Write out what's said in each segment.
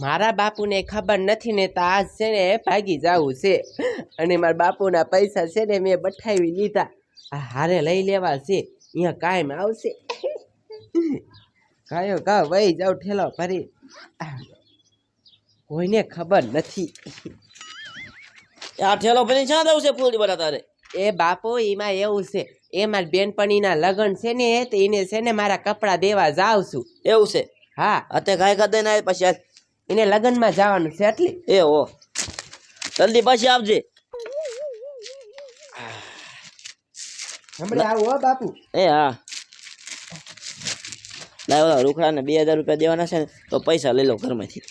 મારા બાપુને ખબર નથી ને તો આજ છે ને ભાગી જવું છે. અને મારા બાપુના પૈસા છે ને મેં બઠાવી લીધા. આ હારે લઈ લેવા છે. અહીંયા કાયમ આવશે. કાયો કા વહી જાઉં ઠેલો ફરી. કોઈને ખબર નથી. આ ઠેલો ભરી ક્યાં દઉં છે ફૂલડી બધા તારે? એ બાપુ એમાં એવું છે. એ મારી બેનપણીના લગ્ન છે ને તો એને છે ને મારા કપડાં દેવા જાઉં છું. એવું છે? હા. અત્યારે ગાય ખાધે ના પછી એને લગ્નમાં જવાનું છે એટલે. એ હો. જલ્દી પાછી આપજે હમણાં આવું હો બાપુ. એ હા. લાવ રૂખડાને બે હજાર રૂપિયા દેવાના છે ને તો પૈસા લઈ લો ઘરમાંથી.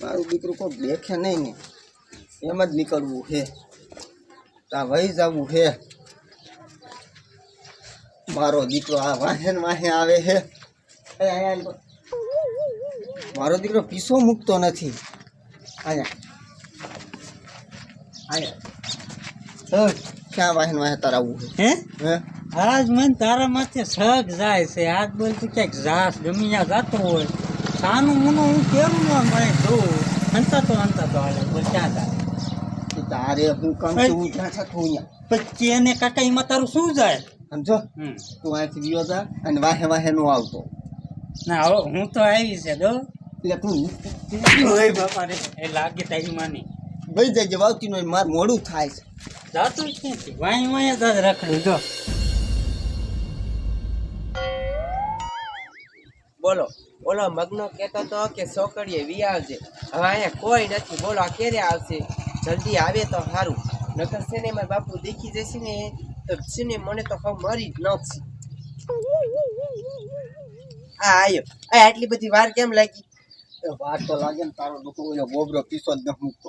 મારું દીકરું કોઈ દેખે નહીં ને. એમ જ નીકળવું છે. ત્યાં વહી જવું છે. મારો દીકરો આ વાહે વાહે આવે છે. મારો દીકરો પીસો મૂકતો નથી. અહીંયા. અહીંયા. ક્યાં વાહન વાહે તારે છે? હે? હે? આજ મન તારા માથે સગ જાય છે. આજ બોલતું ક્યાંક જાસ ગમી જાતો હોય. સાનું મુનું હું કેમ ન મળે. જોઉં હંતા તો હંતા તો હાલે. બોલ ક્યાં જાય તારે હું કામ છું જ્યાં છતું અહીંયા? પછી એને કાકા એમાં તારું શું જાય? સમજો હમ. તું અહીંથી વિયો જા અને વાહે વાહે નો આવતો. ના હવે હું તો આવી છે દો એટલે તું ઓય બાપા રે એ લાગે તારી માની. ભાઈ જાય વાવતી નો માર મોડું થાય છે. જાતું જ નથી. વાંય વાંય જ રખડું જો. બોલો બોલો મગનો કહેતો તો કે છોકરીએ વી આવજે હવે અહીંયા કોઈ નથી. બોલો આ ક્યારે આવશે? જલ્દી આવે તો સારું નકર છે ને મારા બાપુ દેખી જશે ને તો છે ને મને તો હવે મરી જ નાખશે હા આયો. આ આટલી બધી વાર કેમ લાગી? વાર તો લાગે ને તારો ડોકો ઓલો ગોબરો પીસો જ ન મૂકતો.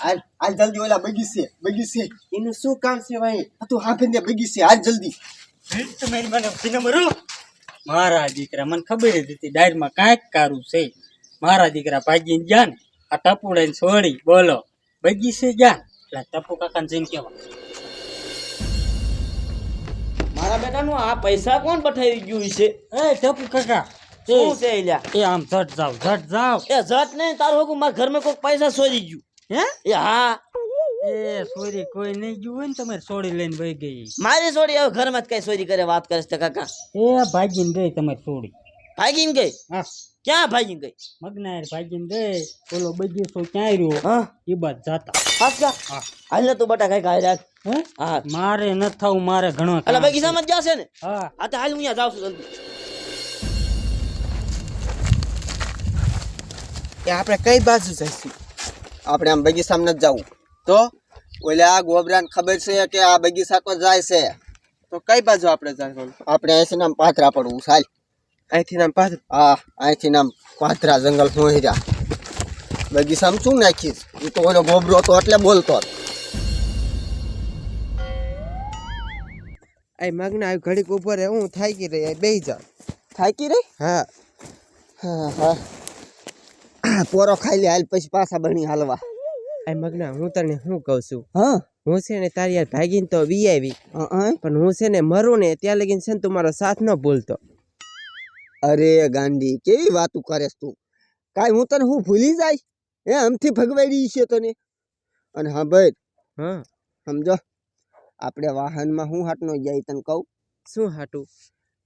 હાલ હાલ જલ્દી ઓલા બગીસે બગીસે એનું શું કામ છે ભાઈ? તું હાફે ને બગીસે હાલ જલ્દી. તમે મને સિનેમા મારા. દીકરા મને ખબર જ હતી ડાયરમાં કાંઈક કારું છે. મારા દીકરા ભાગીને ગયા ને આ ટપુડાને છોડી બોલો. બગીચે જા એટલે ટપુ કાકાને જઈને કેવા મારા બેટાનું આ પૈસા કોણ પઠાવી ગયું છે એ ટપુ કાકા શું છે એ આમ ઝટ જાવ ઝટ જાવ એ જત નહીં તારું હોકું મારા ઘરમાં કોઈ પૈસા સોરી ગયું હે એ હા એ સોરી કોઈ નહીં ગયું હોય ને તમારે સોડી લઈને વહી ગઈ મારી છોડી હવે ઘરમાં જ કઈ સોરી કરે વાત કરે છે કાકા એ ભાગીને ગઈ તમારી સોડી ભાગીને ગઈ? હા. ક્યાં ભાગીને ગઈ? મગનાયર ભાગીને ગઈ. ઓલો બગીચો ક્યાં રહ્યો? હા. એ બાદ જાતા. હા. હાલ તું બટા કઈ ખાઈ રાખ. હા? મારે ન થવું મારે ઘણો એટલે. બગીચામાં જ જશે ને? હા. આ તો હાલ હું અહીંયા જાઉં છું જલ્દી. એ આપણે કઈ બાજુ જઈશું? આપણે આમ બગીચામાં જ જવું. તો ઓલે આ ગોબરાને ખબર છે કે આ બગીચા કો જાય છે? તો કઈ બાજુ આપણે જવાનું? આપણે અહીંથી નામ પાથરા પડવું ચાલ અહીંથી નામ પાછું હા અહીંથી નામ પાથરા જંગલ પહોંચ્યા બગીચામાં શું નાખીશ? એ તો ઓલો ગોબરો તો એટલે બોલતો. આ મગના આવી ઘડીક ઊભો રહે હું થાકી રહી બે જા થાકી રહી? હા. હા હા. પોરો ખાઈ લે હાલ પછી પાછા બની હાલવા. આ મગના હું તને શું કહું છું? હા. હું છે ને તારી યાર ભાગીને તો વી આવી. પણ હું છે ને મરું ને ત્યાં લગીને છે ને તું મારો સાથ ન ભૂલતો. અરે ગાંડી કેવી વાતું કરેસ તું? કાંઈ હું તને હું ભૂલી જાય? હે આમથી ભગવાડી છે તને? અને હા ભાઈ હા. સમજો આપણે વાહનમાં હું હાટનો જાય તને કહું? શું હાટું?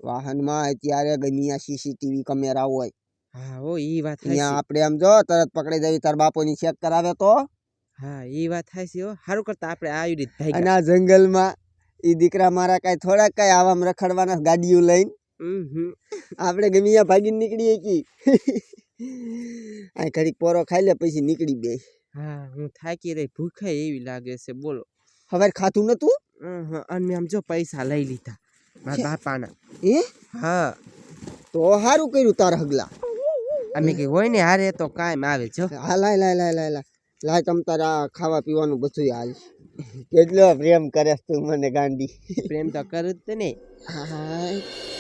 વાહનમાં અત્યારે ગમ્યા સીસીટીવી કેમેરા હોય. હા ઓ ઈ વાત અહીંયા આપણે આમ જો તરત પકડી દેવી તાર બાપોની ચેક કરાવે તો. હા ઈ વાત થાય છે સારું કરતા આપણે આવી રીત અને આ જંગલમાં એ દીકરા મારા કાંઈ થોડાક કાંઈ આવામ રખડવાના ગાડીઓ લઈને આપણે ગમ્યા ભાગીને નીકળીએ કી. આ ઘડીક પોરો ખાઈ લે પછી નીકળી બે હા હું થાકી રહી ભૂખે એવી લાગે છે બોલો. હવે ખાતું નતું? અને મેં આમ જો પૈસા લઈ લીધા મારા બાપાના. એ હા. તો સારું કર્યું તાર હગલા. અમે કે હોય ને હારે તો કાયમ આવે જો હા. લાય લાય લાય લાય લાય. તમ તારા ખાવા પીવાનું બધું હાલ. કેટલો પ્રેમ કરે તું મને ગાંડી. પ્રેમ તો કરું જ ને. હાય.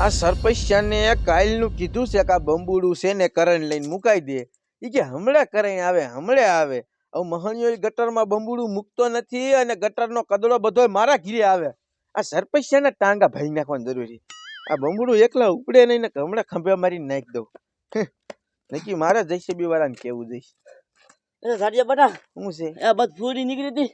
આ સરપંચને કાલનું કીધું છે કે આ બંબુડું છે ને કરણ લઈને મુકાઈ દે. એ કે હમણાં કરણ આવે હમણાં આવે. હવે મહણીઓ ગટરમાં બંબુડું મૂકતો નથી અને ગટરનો કદડો બધો મારા ઘીરે આવે. આ સરપંચને ટાંગા ભાઈ નાખવાની જરૂરી આ બંબુડું એકલા ઉપડે નહીં ને હમણાં ખંભે મારી નાખી દઉં. હે, નક્કી મારે જઈશે વાળાને કેવું જઈશ. એ સાડિયા બટા શું છે? એ બસ ફૂડી નીકળી હતી.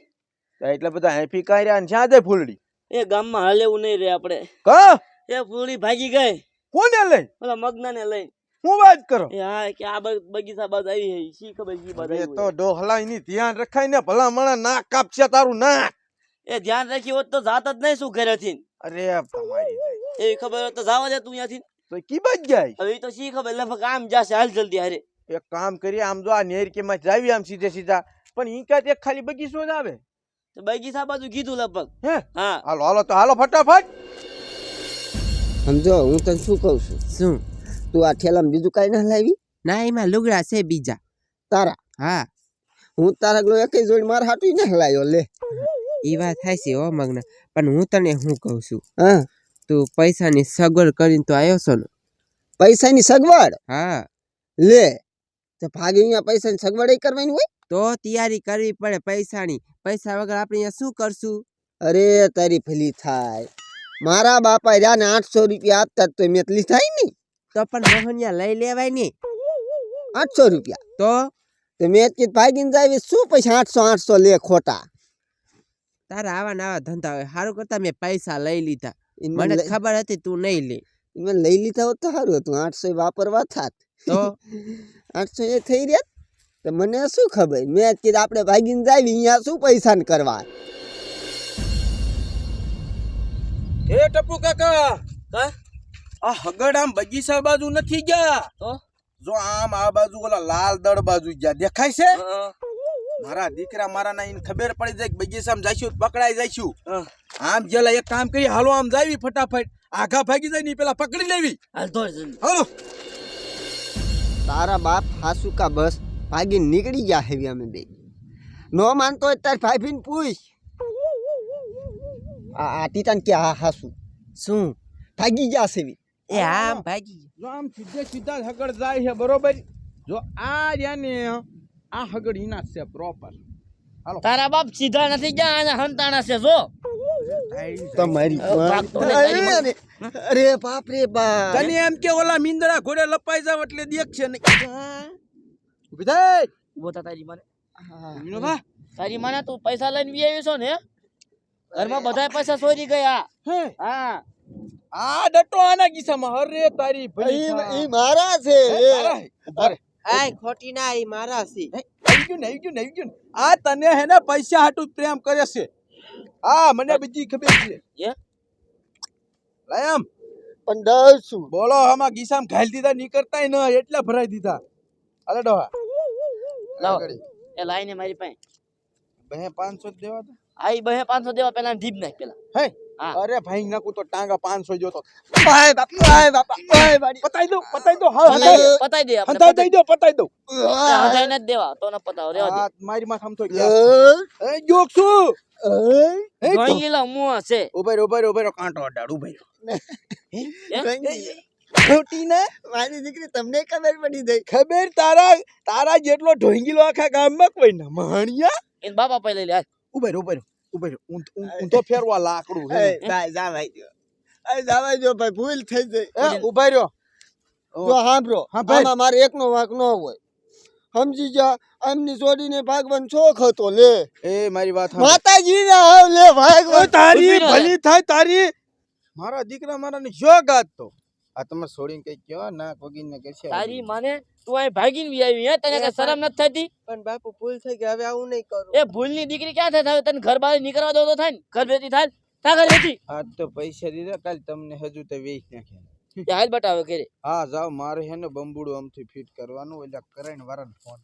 એટલા બધા હેફી કાર્યા ને જ્યાં જાય ફૂલડી? એ ગામમાં હાલેવું નહીં રે આપણે. કા? એ પૂરી ભાગી ગઈ. કોને લઈ? ઓલા મગનાને લઈ. હું વાત કરો? હા કે આ બગીચા બાદ આવી હે શી ખબર શી બાદ એ તો ડોહલાઈ ની ધ્યાન રખાય ને ભલા મણા નાક કાપશે તારું નાક. એ ધ્યાન રાખી હોત તો જાત જ નહીં શું ઘરેથી અરે એ ખબર હોત તો જાવા દે તું અહીંયાથી તો કી બાજ જાય? હવે તો શી ખબર? લગભગ આમ જાશે હાલ જલ્દી હારે. એક કામ કરીએ આમ જો આ નેર કે માં જાવી આમ સીધે સીધા. પણ ઈ કાંઈ એક ખાલી બગીચો જ આવે? તો બગીચા બાજુ કીધું લગભગ. હે? હા. હાલો હાલો તો હાલો ફટાફટ. સમજો હું તને શું કહું છું? શું? તું આ ઠેલામાં બીજું કાંઈ ના લાવી? ના એમાં લુગડા છે બીજા. તારા? હા. હું તારા ગલો એકઈ જોડી મારા હાટું ના લાવ્યો લે. એ વાત થાય છે હો મગના. પણ હું તને શું કહું છું? હા. તું પૈસાની સગવડ કરીને તો આવ્યો છો ને? પૈસાની સગવડ? હા. લે તો ભાગે અહીંયા પૈસાની સગવડ કરવાની હોય? તો તૈયારી કરવી પડે પૈસાની. પૈસા વગર આપણે અહીંયા શું કરશું? અરે તારી ભલી થાય. મારા બાપા જાને આઠસો રૂપિયા આપતા તો મેં એટલી થાય ને. તો પણ મોહનિયા લઈ લેવાય ને. આઠસો રૂપિયા. તો? તો મેં કીધું ભાગીને જાય શું પૈસા આઠસો આઠસો લે ખોટા? તારા આવા નાવા આવા ધંધા હોય. સારું કરતા મેં પૈસા લઈ લીધા. મને ખબર હતી તું નહીં લે. મેં લઈ લીધા હોત તો સારું હતું. આઠસો વાપરવા થાત. તો? આઠસો એ થઈ રહ્યા. તો મને શું ખબર? મેં કીધું આપણે ભાગીને જાય અહીંયા શું પૈસા ને કરવા? એ ટપુ કાકા. કા આ હગડ આમ બગીચા બાજુ નથી ગયા? તો? જો આમ આ બાજુ ઓલા લાલ દળ બાજુ ગયા. દેખાય છે? મારા દીકરા મારા ના એને ખબર પડી જાય કે બગીચામાં જઈશું પકડાઈ જઈશું. હા. આમ જેલા એક કામ કરી હાલો આમ જાવી ફટાફટ. આઘા ભાગી જાય ને પેલા પકડી લેવી. હાલ હાલો. તારા બાપ હાસુ કા બસ ભાગીને નીકળી ગયા હેવી અમે બે. નો માનતો હોય તાર ભાભીને પૂછ. આ આટી ટીટાને કે હા હાસુ. શું? ભાગી ગયા સેવી એ આમ ભાગી જો આમ સીધે સીધા હગડ જાય છે બરોબર? જો આ રહ્યા ને આ હગડ ઈના છે પ્રોપર તારા બાપ સીધા નથી ગયા અને હંતાણા છે જો. તમારી ને. અરે બાપ રે બાપ. તને એમ કે ઓલા મીંદડા ઘોડે લપાઈ જાવ એટલે દેખશે નહીં ઊભી થઈ ઊભો થા તારી માને. મીનો ભા. તારી મને તું પૈસા લઈને વી આવ્યો છો ને ઘરમાં બધા પૈસા ચોરી ગયા. હા? આ ડટો આના કિસ્સામાં હરે તારી ભલી ઈ- મારા છે. આય ખોટી ના એ મારા છે. આવી ગયું ને આવી ગયું ને આવી ગયું આ તને હે ને પૈસા હાટુ પ્રેમ કરે છે. આ મને બીજી ખબર છે. હે? આમ. પણ ડર છું. બોલો આમાં ગીસામ ઘાલ દીધા નીકળતા ન એટલા ભરાઈ દીધા. અરે ડોહા. લાવ. એ લાઈને મારી પાસે. બે પાંચસો દેવા તો આઈ બહે પાંચસો દેવા પેલા ઢીબ નાખ પેલા. હે? અરે ભાઈ નાખું તો ટાંગા પાંચસો જોતો. ભાઈ બાપ બાય બાપા બાય બાડી પતાઈ દઉં પતાઈ દઉં હા પતાઈ દે આપણે હંતાઈ દઈ દો પતાઈ દઉં. હંતાઈ ન દેવા તો ન પતાવ રેવા દે. મારી માં ગયા એ જોક છું. એ. જોઈ લો છે ઊભા રહ્યો ઊભા રહ્યો ઊભા રહ્યો કાંટો અડાડ ઊભા રહ્યો ખોટી ને મારી દીકરી તમને ખબર પડી જાય. ખબર? તારા તારા જેટલો ઢોંગીલો આખા ગામમાં કોઈ ના મહાણિયા એ બાપા પહેલા લે હાલ. ઊભા રહ્યો હું તો ફેરવા લાકડું હે. બાય જાવાય દો અય જાવાય દો ભાઈ ભૂલ થઈ જઈ એ, ઊભા રહ્યો જો સાંભળો ભાઈ. આમાં મારે એકનો વાંક ન હોય સમજી જા એમની જોડીને ભાગવાન શોખ હતો લે એ મારી વાત. માતાજી ને આવ લે ભાગવાન તારી ભલી થાય તારી મારા દીકરા મારા ને યોગ તો આ તમે છોડીને કઈ કયો ના કોગીને કહેશે તારી માને તું અહીં ભાગીને વી આવી હે? તને કઈ શરમ નથી થતી? પણ બાપુ ભૂલ થઈ ગઈ. હવે આવું નહીં કરું. એ ભૂલની દીકરી ક્યાં થાય? હવે તને ઘર બહાર નીકળવા દો તો થાય ને. ઘર બેઠી થાય. તા ઘર બેઠી આજ તો પૈસા દીધા કાલ તમને હજુ તો વેચ નાખ્યા હાલ બટાવે ઘરે. હા જાઓ મારે હે ને બંબુડું આમથી ફિટ કરવાનું એટલે કરાઈને વાળાને ફોન